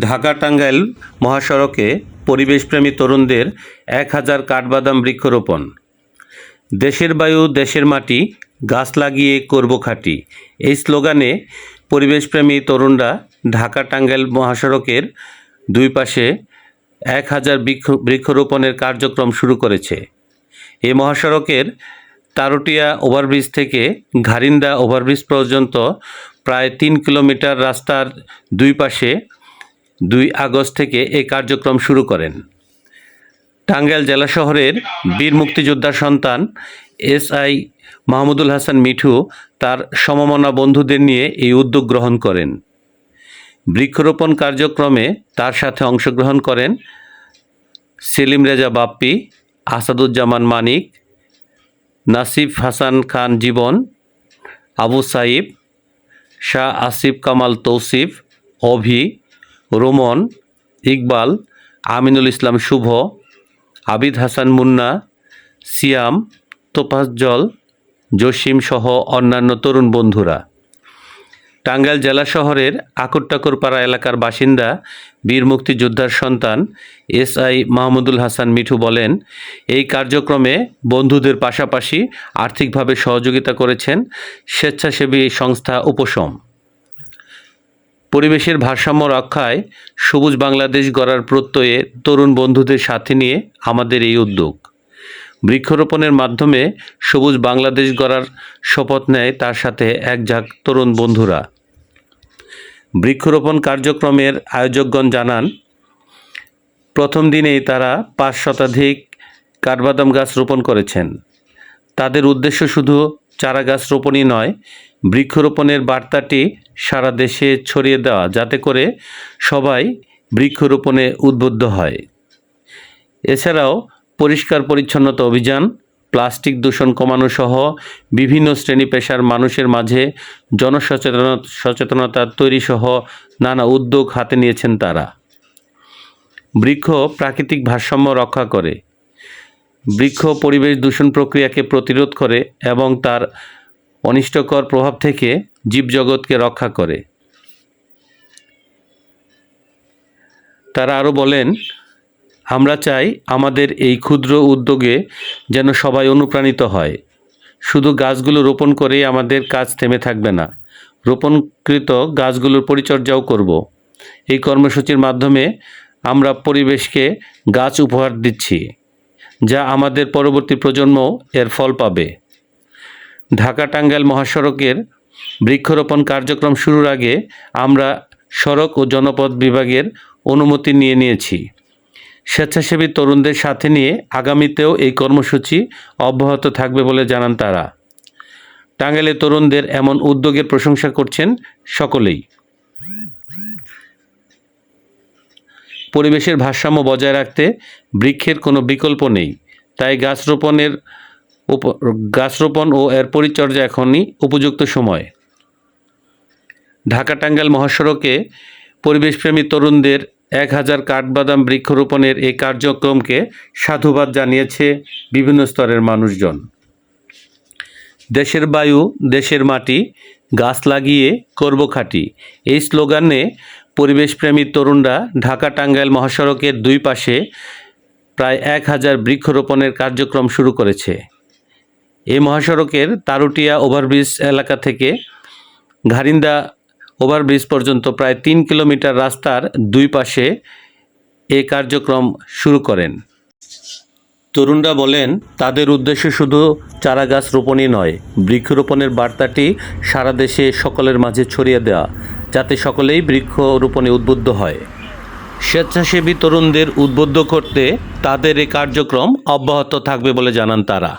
ঢাকা টাঙ্গাইল মহাসড়কে পরিবেশপ্রেমী তরুণদের এক হাজার কাঠবাদাম বৃক্ষরোপণ। দেশের বায়ু, দেশের মাটি, গাছ লাগিয়ে করব খাঁটি। এই স্লোগানে পরিবেশপ্রেমী তরুণরা ঢাকা টাঙ্গাইল মহাসড়কের দুই পাশে এক হাজার বৃক্ষ, বৃক্ষরোপণের কার্যক্রম শুরু করেছে। এই মহাসড়কের তারুটিয়া ওভারব্রিজ থেকে ঘারিন্দা ওভারব্রিজ পর্যন্ত প্রায় তিন কিলোমিটার রাস্তার দুই পাশে দুই আগস্ট থেকে এই কার্যক্রম শুরু করেন। টাঙ্গাইল জেলা শহরের বীর মুক্তিযোদ্ধার সন্তান এস আই মাহমুদুল হাসান মিঠু তার সমমনা বন্ধুদের নিয়ে এই উদ্যোগ গ্রহণ করেন। বৃক্ষরোপণ কার্যক্রমে তার সাথে অংশগ্রহণ করেন সেলিম রেজা বাপ্পি, আসাদুজ্জামান মানিক, নাসিফ হাসান খান জীবন, আবু সাইব শাহ আসিফ কামাল তৌসিফ, অভি রোমন, ইকবাল, আমিনুল ইসলাম শুভ, আবিদ হাসান মুন্না, সিয়াম তোপাজ্জল জসিম সহ অন্যান্য তরুণ বন্ধুরা। টাঙ্গাইল জেলা শহরের আকরটাকরপাড়া এলাকার বাসিন্দা, বীর মুক্তিযোদ্ধার সন্তান এস আই মাহমুদুল হাসান মিঠু বলেন, এই কার্যক্রমে বন্ধুদের পাশাপাশি আর্থিকভাবে সহযোগিতা করেছেন স্বেচ্ছাসেবী সংস্থা উপশম। পরিবেশের ভারসাম্য রক্ষায় সবুজ বাংলাদেশ গড়ার প্রত্যয়ে তরুণ বন্ধুদের সাথে নিয়ে আমাদের এই উদ্যোগ। বৃক্ষরোপণের মাধ্যমে সবুজ বাংলাদেশ গড়ার শপথ নেয় তার সাথে এক ঝাঁক তরুণ বন্ধুরা। বৃক্ষরোপণ কার্যক্রমের আয়োজকগণ জানান, প্রথম দিনেই তারা পাঁচ শতাধিক কাঠবাদাম গাছ রোপণ করেছেন। তাদের উদ্দেশ্য শুধু চারা গাছ রোপণই নয় বৃক্ষরোপণের বার্তাটি সারা দেশে ছড়িয়ে দেওয়া, যাতে করে সবাই বৃক্ষরোপণে উদ্বুদ্ধ হয়। এছাড়াও পরিষ্কার পরিচ্ছন্নতা অভিযান, প্লাস্টিক দূষণ কমানো সহ বিভিন্ন শ্রেণি পেশার মানুষের মাঝে জনসচেতনতা, সচেতনতা তৈরি সহ নানা উদ্যোগ হাতে নিয়েছেন তারা। বৃক্ষ প্রাকৃতিক ভারসাম্য রক্ষা করে। বৃক্ষ পরিবেশ দূষণ প্রক্রিয়াকে প্রতিরোধ করে এবং তার অনিষ্টকর প্রভাব থেকে জীবজগৎকে রক্ষা করে। তারা আরও বলেন, আমরা চাই আমাদের এই ক্ষুদ্র উদ্যোগে যেন সবাই অনুপ্রাণিত হয়। শুধু গাছগুলো রোপণ করেই আমাদের কাজ থেমে থাকবে না। রোপণকৃত গাছগুলোর পরিচর্যাও করব। এই কর্মসূচির মাধ্যমে আমরা পরিবেশকে গাছ উপহার দিচ্ছি, যা আমাদের পরবর্তী প্রজন্ম এর ফল পাবে। ঢাকা টাঙ্গাইল মহাসড়কের বৃক্ষরোপণ কার্যক্রম শুরুর আগে আমরা সড়ক ও জনপথ বিভাগের অনুমতি নিয়ে নিয়েছি। স্বেচ্ছাসেবী তরুণদের সাথে নিয়ে আগামীতেও এই কর্মসূচি অব্যাহত থাকবে বলে জানান তারা। টাঙ্গাইলের তরুণদের এমন উদ্যোগের প্রশংসা করছেন সকলেই। পরিবেশের ভারসাম্য বজায় রাখতে বৃক্ষের কোনো বিকল্প নেই, তাই গাছ রোপণের গাছ রোপণ ও এর পরিচর্যা এখনই উপযুক্ত সময়। ঢাকা টাঙ্গাইল মহাসড়কে পরিবেশপ্রেমী তরুণদের এক হাজার কাঠবাদাম বৃক্ষরোপণের এই কার্যক্রমকে সাধুবাদ জানিয়েছে বিভিন্ন স্তরের মানুষজন। দেশের বায়ু, দেশের মাটি, গাছ লাগিয়ে করব খাঁটি। এই স্লোগানে পরিবেশপ্রেমী তরুণরা ঢাকা টাঙ্গাইল মহাসড়কের দুই পাশে প্রায় এক হাজার বৃক্ষরোপণের কার্যক্রম শুরু করেছে। এই মহাসড়কের তারুটিয়া ওভারব্রিজ এলাকা থেকে ঘারিন্দা ওভারব্রিজ পর্যন্ত প্রায় তিন কিলোমিটার রাস্তার দুই পাশে এই কার্যক্রম শুরু করেন। তরুণরা বলেন, তাদের উদ্দেশ্য শুধু চারা গাছ রোপণই নয়, বৃক্ষরোপণের বার্তাটি সারা দেশে সকলের মাঝে ছড়িয়ে দেওয়া, যাতে সকলেই বৃক্ষরোপণে উদ্বুদ্ধ হয়। স্বেচ্ছাসেবী তরুণদের উদ্বুদ্ধ করতে তাদের এই কার্যক্রম অব্যাহত থাকবে বলে জানান তারা।